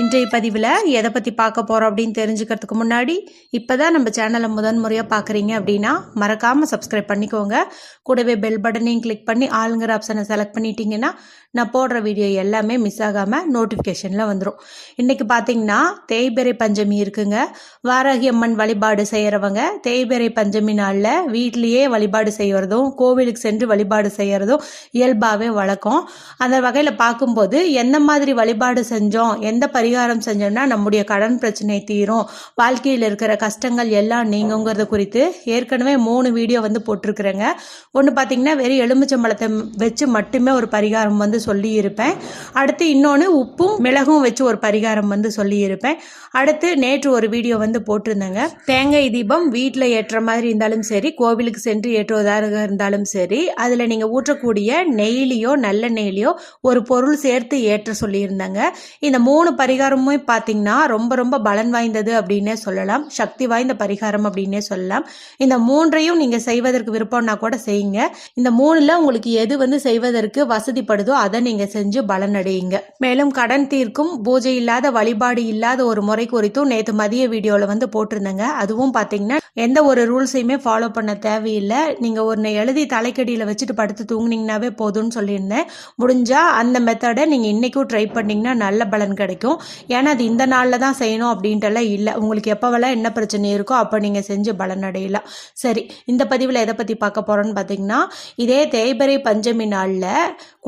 இன்றைய பதிவில் எதை பற்றி பார்க்க போகிறோம் அப்படின்னு தெரிஞ்சுக்கிறதுக்கு முன்னாடி இப்போ தான் நம்ம சேனலை முதன் முறையாக பார்க்குறீங்க அப்படின்னா மறக்காமல் சப்ஸ்கிரைப் பண்ணிக்கோங்க. கூடவே பெல் பட்டனையும் கிளிக் பண்ணி ஆளுங்கிற ஆப்ஷனை செலக்ட் பண்ணிட்டீங்கன்னா நான் போடுற வீடியோ எல்லாமே மிஸ் ஆகாமல் நோட்டிஃபிகேஷனில் வந்துடும் இன்றைக்கி பார்த்தீங்கன்னா தேய்பிறை பஞ்சமி இருக்குங்க. வாராகி அம்மன் வழிபாடு செய்கிறவங்க தேய்பிறை பஞ்சமி நாளில் வீட்லேயே வழிபாடு செய்கிறதும் கோவிலுக்கு சென்று வழிபாடு செய்கிறதும் இயல்பாகவே வழக்கம். அந்த வகையில் பார்க்கும்போது எந்த மாதிரி வழிபாடு செஞ்சோம் எந்த பரி பரிகாரம் செஞ்சோம்னா நம்முடைய கடன் பிரச்சனை தீரும். வாழ்க்கையில் இருக்கிற கஷ்டங்கள் எல்லாம் நீங்குங்கிறது குறித்து ஏற்கனவே மூணு வீடியோ வந்து போட்டிருக்கிறேங்க. ஒன்று பார்த்தீங்கன்னா வெறும் எலுமிச்சம்பழத்தை வச்சு மட்டுமே ஒரு பரிகாரம் வந்து சொல்லியிருப்பேன். அடுத்து இன்னொன்று உப்பும் மிளகும் வச்சு ஒரு பரிகாரம் வந்து சொல்லியிருப்பேன். அடுத்து நேற்று ஒரு வீடியோ வந்து போட்டிருந்தேங்க. தேங்காய் தீபம் வீட்டில் ஏற்ற மாதிரி இருந்தாலும் சரி கோவிலுக்கு சென்று ஏற்றுவதாக இருந்தாலும் சரி அதில் நீங்கள் ஊற்றக்கூடிய நெய்லியோ நல்ல நெய்லியோ ஒரு பொருள் சேர்த்து ஏற்ற சொல்லியிருந்தாங்க. இந்த மூணு பரிகாரமுமே பார்த்தீங்கன்னா ரொம்ப ரொம்ப பலன் வாய்ந்தது அப்படின்னே சொல்லலாம். சக்தி வாய்ந்த பரிகாரம் அப்படின்னே சொல்லலாம். இந்த மூன்றையும் நீங்கள் செய்வதற்கு விருப்பம்னா கூட செய்யுங்க. இந்த மூணில் உங்களுக்கு எது வந்து செய்வதற்கு வசதிப்படுதோ அதை நீங்கள் செஞ்சு பலனடையுங்க. மேலும் கடன் தீர்க்கும் பூஜை இல்லாத வழிபாடு இல்லாத ஒரு முறை குறித்தும் நேற்று மதிய வீடியோவில் வந்து போட்டிருந்தேங்க. அதுவும் பார்த்தீங்கன்னா எந்த ஒரு ரூல்ஸையுமே ஃபாலோ பண்ண தேவையில்லை. நீங்கள் ஒன்று எழுதி தலைக்கடியில் வச்சுட்டு படுத்து தூங்குனீங்கன்னாவே போதும்னு சொல்லியிருந்தேன். முடிஞ்சால் அந்த மெத்தடை நீங்கள் இன்றைக்கும் ட்ரை பண்ணிங்கன்னா நல்ல பலன் கிடைக்கும். ஏன்னா அது இந்த நாளில் தான் செய்யணும் அப்படின்ட்டுலாம் இல்லை. உங்களுக்கு எப்போவெல்லாம் என்ன பிரச்சனை இருக்கோ அப்போ நீங்கள் செஞ்சு பலனடையலாம் சரி இந்த பதிவில் எதை பற்றி பார்க்க போகிறோன்னு பார்த்தீங்கன்னா இதே தேய்பிறை பஞ்சமி நாளில்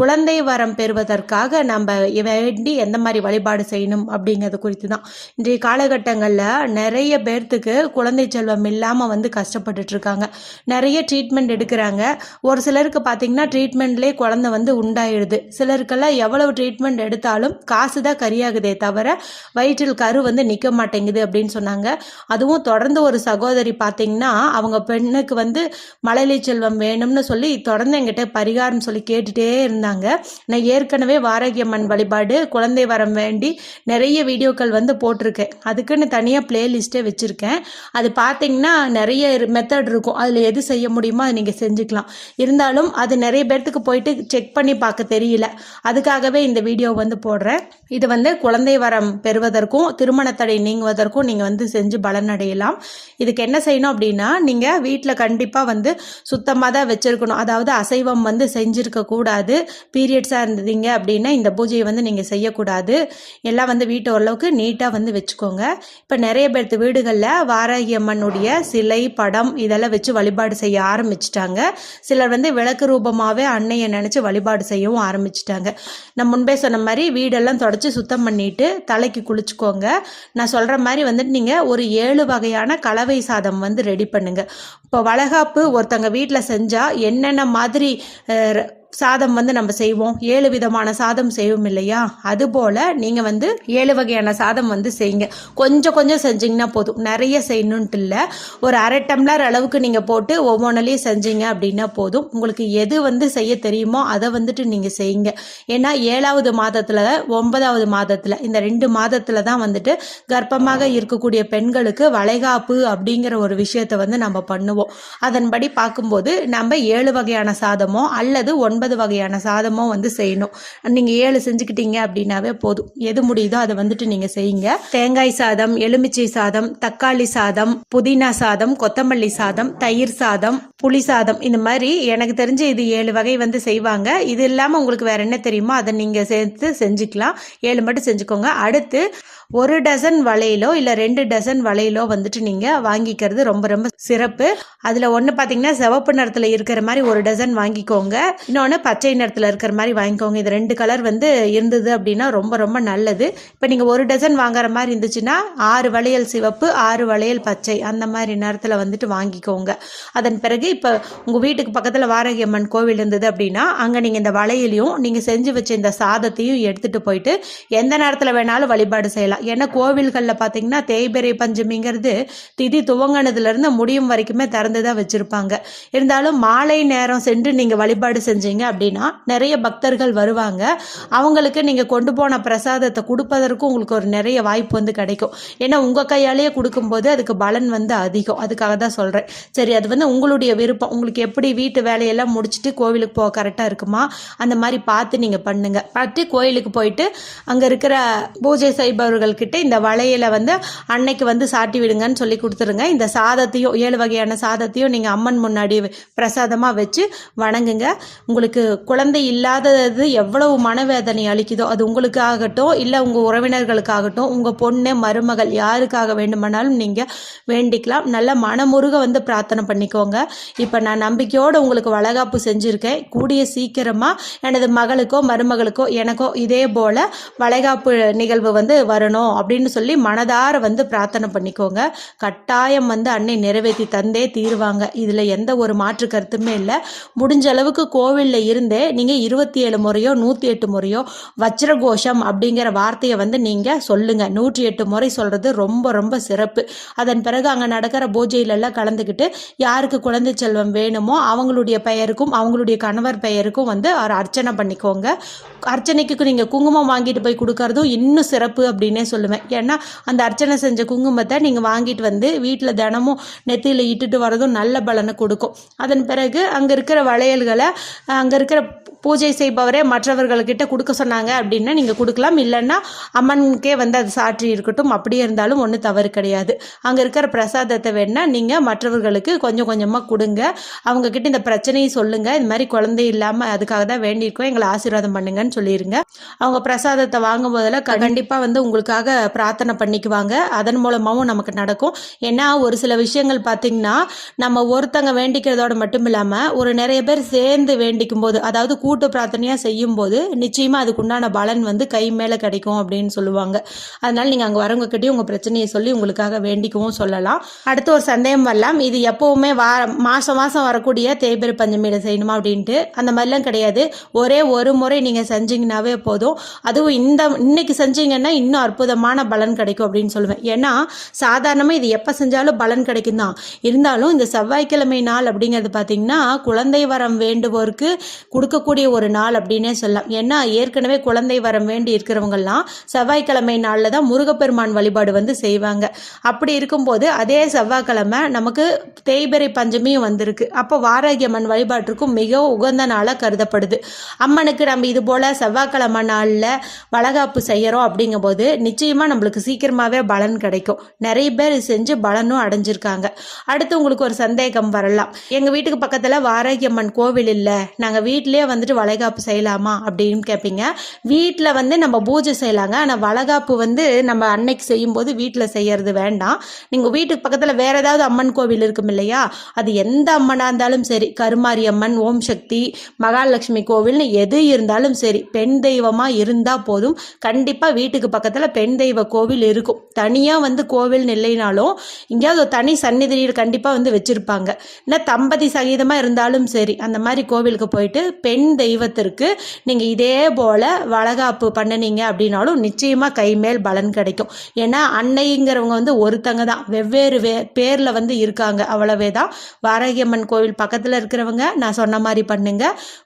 குழந்தை வரம் பெறுவதற்காக நம்ம வேண்டி எந்த மாதிரி வழிபாடு செய்யணும் அப்படிங்கிறது குறித்து தான் இன்றைய காலகட்டங்களில் நிறைய பேர்த்துக்கு குழந்தை செல்வம் இல்லாமல் வந்து கஷ்டப்பட்டுட்டு இருக்காங்க. நிறைய ட்ரீட்மெண்ட் எடுக்கிறாங்க. ஒரு சிலருக்கு பார்த்தீங்கன்னா ட்ரீட்மெண்ட்லேயே குழந்தை வந்து உண்டாயிடுது சிலருக்கெல்லாம் எவ்வளவு ட்ரீட்மெண்ட் எடுத்தாலும் காசு தான் கரியாகுதே தவிர வயிற்றில் கரு வந்து நிற்க மாட்டேங்குது அப்படின்னு சொன்னாங்க. அதுவும் தொடர்ந்து ஒரு சகோதரி பார்த்தீங்கன்னா அவங்க பெண்ணுக்கு வந்து மழலை செல்வம் வேணும்னு சொல்லி தொடர்ந்து என்கிட்ட பரிகாரம் சொல்லி கேட்டுட்டே இருந்தாங்க. நான் ஏற்கனவே வாராகியம்மன் வழிபாடு குழந்தை வரம் வேண்டி நிறைய வீடியோக்கள் வந்து போட்டிருக்கேன். அதுக்குன்னு தனியாக பிளேலிஸ்ட்டே வச்சுருக்கேன். அது பார்த்தீங்கன்னா நிறைய மெத்தட் இருக்கும். அதில் எது செய்ய முடியுமோ அதை நீங்கள் செஞ்சுக்கலாம். இருந்தாலும் அது நிறைய பேர்த்துக்கு போயிட்டு செக் பண்ணி பார்க்க தெரியல. அதுக்காகவே இந்த வீடியோ வந்து போடுறேன். இது வந்து குழந்தை வரம் பெறுவதற்கும் திருமண தடை நீங்குவதற்கும் நீங்கள் வந்து செஞ்சு பலனடையலாம். இதுக்கு என்ன செய்யணும் அப்படின்னா நீங்கள் வீட்டில் கண்டிப்பாக வந்து சுத்தமாக தான் வச்சுருக்கணும். அதாவது அசைவம் வந்து செஞ்சுருக்க கூடாது. பீரியட்ஸாக இருந்ததுங்க அப்படின்னா இந்த பூஜையை வந்து நீங்கள் செய்யக்கூடாது. எல்லாம் வந்து வீட்டை ஓரளவுக்கு நீட்டாக வந்து வச்சுக்கோங்க. இப்போ நிறைய பேர்த்து வீடுகளில் வாராகி அம்மனுடைய சிலை படம் இதெல்லாம் வச்சு வழிபாடு செய்ய ஆரம்பிச்சிட்டாங்க. சிலர் வந்து விளக்கு ரூபமாகவே அன்னையை நினச்சி வழிபாடு செய்யவும் ஆரம்பிச்சிட்டாங்க. நான் முன்பே சொன்ன மாதிரி வீடெல்லாம் தொடச்சி சுத்தம் பண்ணிட்டு தலைக்கு குளிச்சுக்கோங்க. நான் சொல்கிற மாதிரி வந்துட்டு நீங்கள் ஒரு ஏழு வகையான கலவை சாதம் வந்து ரெடி பண்ணுங்கள் இப்போ வளகாப்பு ஒருத்தங்க வீட்டில் செஞ்சால் என்னென்ன மாதிரி சாதம் வந்து நம்ம செய்வோம். ஏழு விதமான சாதம் செய்வோம் இல்லையா? அதுபோல் நீங்கள் வந்து ஏழு வகையான சாதம் வந்து செய்யுங்க. கொஞ்சம் கொஞ்சம் செஞ்சீங்கன்னா போதும். நிறைய செய்யணுன்ட்டு இல்லை. ஒரு அரை டம்ளர் அளவுக்கு நீங்கள் போட்டு ஒவ்வொன்றிலையும் செஞ்சீங்க அப்படின்னா போதும். உங்களுக்கு எது வந்து செய்ய தெரியுமோ அதை வந்துட்டு நீங்கள் செய்யுங்க. ஏன்னா ஏழாவது மாதத்தில் ஒன்பதாவது மாதத்தில் இந்த ரெண்டு மாதத்தில் தான் வந்துட்டு கர்ப்பமாக இருக்கக்கூடிய பெண்களுக்கு வளைகாப்பு அப்படிங்கிற ஒரு விஷயத்தை வந்து நம்ம பண்ணுவோம். அதன்படி பார்க்கும்போது நம்ம ஏழு வகையான சாதமோ அல்லது ஒன்பது வகையான சாதமோ வந்து செய்யணும். நீங்கள் ஏழு செஞ்சுக்கிட்டீங்க அப்படின்னாவே போதும். எது முடியுதோ அதை வந்துட்டு நீங்கள் செய்யுங்க. தேங்காய் சாதம் எலுமிச்சை சாதம் தக்காளி சாதம் புதினா சாதம் கொத்தமல்லி சாதம் தயிர் சாதம் புளி சாதம் இந்த மாதிரி எனக்கு தெரிஞ்சு இது ஏழு வகை வந்து செய்வாங்க. இது இல்லாமல் உங்களுக்கு வேறு என்ன தெரியுமோ? அதை நீங்கள் சேர்த்து செஞ்சுக்கலாம். ஏழு மட்டும் செஞ்சுக்கோங்க. அடுத்து ஒரு டசன் வளையலோ இல்லை ரெண்டு டசன் வளையலோ வந்துட்டு நீங்கள் வாங்கிக்கிறது ரொம்ப ரொம்ப சிறப்பு. அதில் ஒன்று பார்த்தீங்கன்னா சிவப்பு நிறத்தில் இருக்கிற மாதிரி ஒரு டசன் வாங்கிக்கோங்க. இன்னொன்று பச்சை நிறத்தில் இருக்கிற மாதிரி வாங்கிக்கோங்க. இது ரெண்டு கலர் வந்து இருந்தது அப்படின்னா ரொம்ப ரொம்ப நல்லது. இப்போ நீங்கள் ஒரு டசன் வாங்குற மாதிரி இருந்துச்சுன்னா ஆறு வளையல் சிவப்பு ஆறு வளையல் பச்சை அந்த மாதிரி நேரத்தில் வந்துட்டு வாங்கிக்கோங்க. அதன் பிறகு இப்போ உங்கள் வீட்டுக்கு பக்கத்தில் வாரகியம்மன் கோவில் இருந்தது அப்படின்னா அங்கே நீங்கள் இந்த வலையிலையும் நீங்கள் செஞ்சு வச்ச இந்த சாதத்தையும் எடுத்துகிட்டு போயிட்டு எந்த நேரத்தில் வேணாலும் வழிபாடு செய்யலாம். ஏன்னா கோவில்களில் பார்த்தீங்கன்னா தேய்பெறை பஞ்சமிங்கிறது திதி துவங்கினதுலேருந்து முடியும் வரைக்குமே திறந்து தான் வச்சுருப்பாங்க. இருந்தாலும் மாலை நேரம் சென்று நீங்கள் வழிபாடு செஞ்சீங்க அப்படின்னா நிறைய பக்தர்கள் வருவாங்க. அவங்களுக்கு நீங்கள் கொண்டு போன பிரசாதத்தை கொடுப்பதற்கும் உங்களுக்கு ஒரு நிறைய வாய்ப்பு வந்து கிடைக்கும். ஏன்னா உங்கள் கையாலேயே கொடுக்கும்போது அதுக்கு பலன் வந்து அதிகம். அதுக்காக தான் சொல்கிறேன் சரி அது வந்து உங்களுடைய விருப்பம். உங்களுக்கு எப்படி வீட்டு வேலையெல்லாம் முடிச்சுட்டு கோவிலுக்கு போக கரெக்டாக இருக்குமா? அந்த மாதிரி பார்த்து நீங்கள் பண்ணுங்கள் பார்த்து கோயிலுக்கு போயிட்டு அங்கே இருக்கிற பூஜை செய்பவர்கள்கிட்ட இந்த வளையலை வந்து அன்னைக்கு வந்து சாட்டி விடுங்கன்னு சொல்லி கொடுத்துருங்க. இந்த சாதத்தையும் ஏழு வகையான சாதத்தையும் நீங்கள் அம்மன் முன்னாடி பிரசாதமாக வச்சு வணங்குங்க. உங்களுக்கு குழந்தை இல்லாதது எவ்வளவு மனவேதனை அளிக்குதோ அது உங்களுக்காகட்டும் இல்லை உங்கள் உறவினர்களுக்காகட்டும் உங்கள் பொண்ணு மருமகள் யாருக்காக வேண்டுமானாலும் நீங்கள் வேண்டிக்கலாம். நல்ல மனமுருக வந்து பிரார்த்தனை பண்ணிக்கோங்க. இப்போ நான் நம்பிக்கையோடு உங்களுக்கு வளகாப்பு செஞ்சுருக்கேன். கூடிய சீக்கிரமாக எனது மகளுக்கோ மருமகளுக்கோ எனக்கோ இதே போல் வளைகாப்பு நிகழ்வு வந்து வரணும் அப்படின்னு சொல்லி மனதார வந்து பிரார்த்தனை பண்ணிக்கோங்க. கட்டாயம் வந்து அன்னை நிறைவேற்றி தந்தே தீருவாங்க. இதில் எந்த ஒரு மாற்று கருத்துமே இல்லை. முடிஞ்ச அளவுக்கு கோவிலில் இருந்தே நீங்கள் இருபத்தி ஏழு முறையோ நூற்றி எட்டு முறையோ வஜ்ரகோஷம் அப்படிங்கிற வார்த்தையை வந்து நீங்கள் சொல்லுங்கள் நூற்றி எட்டு முறை சொல்கிறது ரொம்ப ரொம்ப சிறப்பு. அதன் பிறகு அங்கே நடக்கிற பூஜையிலெல்லாம் கலந்துக்கிட்டு யாருக்கு குழந்தை செல்வம் வேணுமோ அவங்களுடைய பெயருக்கும் அவங்களுடைய கணவர் பெயருக்கும் வந்து அவர் அர்ச்சனை பண்ணிக்கோங்க. அர்ச்சனைக்கு நீங்கள் குங்குமம் வாங்கிட்டு போய் கொடுக்கறதும் இன்னும் சிறப்பு அப்படின்னே சொல்லுவேன். ஏன்னா அந்த அர்ச்சனை செஞ்ச குங்குமத்தை நீங்கள் வாங்கிட்டு வந்து வீட்டில் தினமும் நெத்தியில் இட்டுட்டு வரதும் நல்ல பலனை கொடுக்கும். அதன் பிறகு அங்கே இருக்கிற வளையல்களை அங்கே இருக்கிற பூஜை செய்பவரே மற்றவர்கள்கிட்ட கொடுக்க சொன்னாங்க அப்படின்னா நீங்கள் கொடுக்கலாம். இல்லைன்னா அம்மனுக்கே வந்து அது சாற்றி இருக்கட்டும். அப்படியே இருந்தாலும் ஒன்றும் தவறு கிடையாது. அங்கே இருக்கிற பிரசாதத்தை வேணால் நீங்கள் மற்றவர்களுக்கு கொஞ்சம் கொஞ்சமாக கொடுங்க. அவங்கக்கிட்ட இந்த பிரச்சனையை சொல்லுங்கள் இந்த மாதிரி குழந்தை இல்லாமல் அதுக்காக தான் வேண்டியிருக்கோம். எங்களை ஆசீர்வாதம் பண்ணுங்கன்னு சொல்லிடுங்க அவங்க பிரசாதத்தை வாங்கும் போதில் கண்டிப்பாக வந்து உங்களுக்காக பிரார்த்தனை பண்ணிக்குவாங்க. அதன் மூலமாகவும் நமக்கு நடக்கும். ஏன்னா ஒரு சில விஷயங்கள் பார்த்திங்கன்னா நம்ம ஒருத்தங்க வேண்டிக்கிறதோட மட்டும் இல்லாமல் ஒரு நிறைய பேர் சேர்ந்து வேண்டிக்கும் போது அதாவது கூட்டு பிரார்த்தனையாக செய்யும்போது நிச்சயமாக அதுக்குண்டான பலன் வந்து கை மேலே கிடைக்கும் அப்படின்னு சொல்லுவாங்க. அதனால் நீங்கள் அங்கே வரவங்கக்கிட்டையும் உங்கள் பிரச்சனையை சொல்லி உங்களுக்காக வேண்டிக்கவும் சொல்லலாம். அடுத்து ஒரு சந்தேகம் வரலாம். இது எப்போவுமே வா மாதம் மாதம் வரக்கூடிய தேய்பிரை பஞ்சமியில் செய்யணுமா அப்படின்ட்டு அந்த மாதிரிலாம் கிடையாது. ஒரே ஒரு முறை நீங்கள் செஞ்சீங்கன்னாவே போதும். அதுவும் இந்த இன்னைக்கு செஞ்சீங்கன்னா இன்னும் அற்புதமான பலன் கிடைக்கும் அப்படின்னு சொல்லுவேன். ஏன்னா சாதாரணமாக இது எப்போ செஞ்சாலும் பலன் கிடைக்கும் தான் இருந்தாலும் இந்த செவ்வாய்க்கிழமை நாள் அப்படிங்கிறது பார்த்தீங்கன்னா குழந்தை வரம் வேண்டுவோருக்கு கொடுக்கக்கூடிய ஒரு நாள் அப்படின்னே சொல்லலாம். ஏன்னா ஏற்கனவே குழந்தை வரம் வேண்டி இருக்கிறவங்கெல்லாம் செவ்வாய்க்கிழமை நாளில் தான் முருகப்பெருமான் வழிபாடு வந்து செய்வாங்க. அப்படி இருக்கும்போது அதே செவ்வாய்க்கிழமை நமக்கு தேய்பிரை பஞ்சமியும் வந்திருக்கு. அப்போ வாராகியம்மன் வழிபாட்டிற்கும் மிக உகந்த நாளாக கருதப்படுது. அம்மனுக்கு நம்ம இது போல் செவ்வாய்க்கிழமை நாளில் வளகாப்பு செய்கிறோம் அப்படிங்கும்போது நிச்சயமாக நம்மளுக்கு சீக்கிரமாகவே பலன் கிடைக்கும். நிறைய பேர் செஞ்சு பலனும் அடைஞ்சிருக்காங்க. அடுத்து உங்களுக்கு ஒரு சந்தேகம் வரலாம். எங்கள் வீட்டுக்கு பக்கத்தில் வாராகி அம்மன் கோவில் இல்லை. நாங்கள் வீட்டிலே வந்துட்டு வளைகாப்பு செய்யலாமா அப்படின்னு கேட்பீங்க வீட்டில் வந்து நம்ம பூஜை செய்யலாங்க. ஆனால் வளகாப்பு வந்து நம்ம அன்னைக்கு செய்யும்போது வீட்டில் செய்யறது வேண்டாம். நீங்கள் வீட்டுக்கு பக்கத்தில் வேற ஏதாவது அம்மன் கோவில் இருக்கும் இல்லையா? அது எந்த எந்த அம்மனாக இருந்தாலும் சரி கருமாரி அம்மன் ஓம் சக்தி மகாலட்சுமி கோவில்னு எது இருந்தாலும் சரி பெண் தெய்வமாக இருந்தால் போதும். கண்டிப்பாக வீட்டுக்கு பக்கத்தில் பெண் தெய்வ கோவில் இருக்கும். தனியாக வந்து கோவில் இல்லைனாலும் எங்கேயாவது ஒரு தனி சன்னிதியில் கண்டிப்பாக வந்து வச்சுருப்பாங்க. இல்லை தம்பதி சகிதமாக இருந்தாலும் சரி அந்த மாதிரி கோவிலுக்கு போயிட்டு பெண் தெய்வத்திற்கு நீங்கள் இதே போல் வளகாப்பு பண்ணினீங்க அப்படின்னாலும் நிச்சயமாக கைமேல் பலன் கிடைக்கும். ஏன்னா அன்னைங்கிறவங்க வந்து ஒருத்தங்க தான். வெவ்வேறு வே பேரில் வந்து இருக்காங்க. அவ்வளவே தான் வாரகியம்மன் கோவில் பக்கத்தில் இருக்கிறவங்க நான் சொன்ன மாதிரி பண்ணுங்க.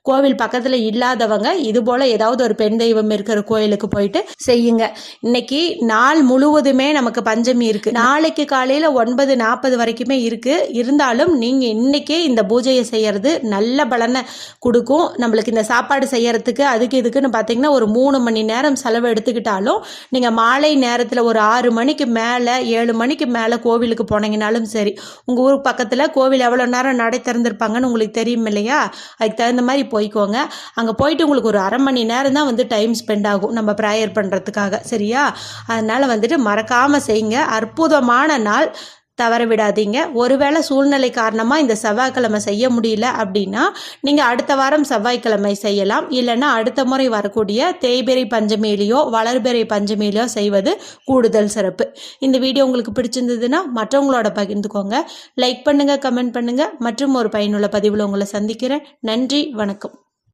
கோவில் பக்கத்தில் இல்லாதவங்க இது போல் ஏதாவது ஒரு பெண் தெய்வம் இருக்கிற கோயிலுக்கு போயிட்டு செய்யுங்க. இன்னைக்கு நாள் முழுவதுமே நமக்கு பஞ்சமி இருக்கு. நாளைக்கு காலையில் ஒன்பது நாற்பது வரைக்குமே இருக்கு. இருந்தாலும் நீங்கள் இன்னைக்கே இந்த பூஜையை செய்யறது நல்ல பலனை கொடுக்கும். நம்மளுக்கு இந்த சாப்பாடு செய்யறதுக்கு அதுக்கு இதுக்குன்னு பார்த்தீங்கன்னா ஒரு மூணு மணி நேரம் செலவு எடுத்துக்கிட்டாலும் நீங்கள் மாலை நேரத்தில் ஒரு ஆறு மணிக்கு மேலே ஏழு மணிக்கு மேலே கோவிலுக்கு போனீங்கனாலும் சரி உங்கள் ஊர் பக்கத்தில் கோவில் எவ்வளோ நேரம் நடை திறந்திருப்பாங்கன்னு உங்களுக்கு தெரியும் இல்லையா? அதுக்கு தகுந்த மாதிரி போய்க்கோங்க. அங்கே போயிட்டு உங்களுக்கு ஒரு அரை மணி நேரம் தான் வந்து டைம் ஸ்பெண்ட் ஆகும் நம்ம ப்ரேயர் பண்ணுறதுக்காக சரியா? அதனால் வந்துட்டு மறக்காமல் செய்யுங்க. அற்புதமான நாள். தவற விடாதீங்க. ஒருவேளை சூழ்நிலை காரணமாக இந்த செவ்வாய்க்கிழமை செய்ய முடியல அப்படின்னா நீங்கள் அடுத்த வாரம் செவ்வாய்க்கிழமை செய்யலாம். இல்லைன்னா அடுத்த முறை வரக்கூடிய தேய்பெரி பஞ்சமியிலையோ வளர்பிறை பஞ்சமியிலையோ செய்வது கூடுதல் சிறப்பு. இந்த வீடியோ உங்களுக்கு பிடிச்சிருந்ததுன்னா மற்றவங்களோட பகிர்ந்துக்கோங்க. லைக் பண்ணுங்கள் கமெண்ட் பண்ணுங்கள் மற்றும் ஒரு பயனுள்ள பதிவில் உங்களை சந்திக்கிறேன். நன்றி வணக்கம்.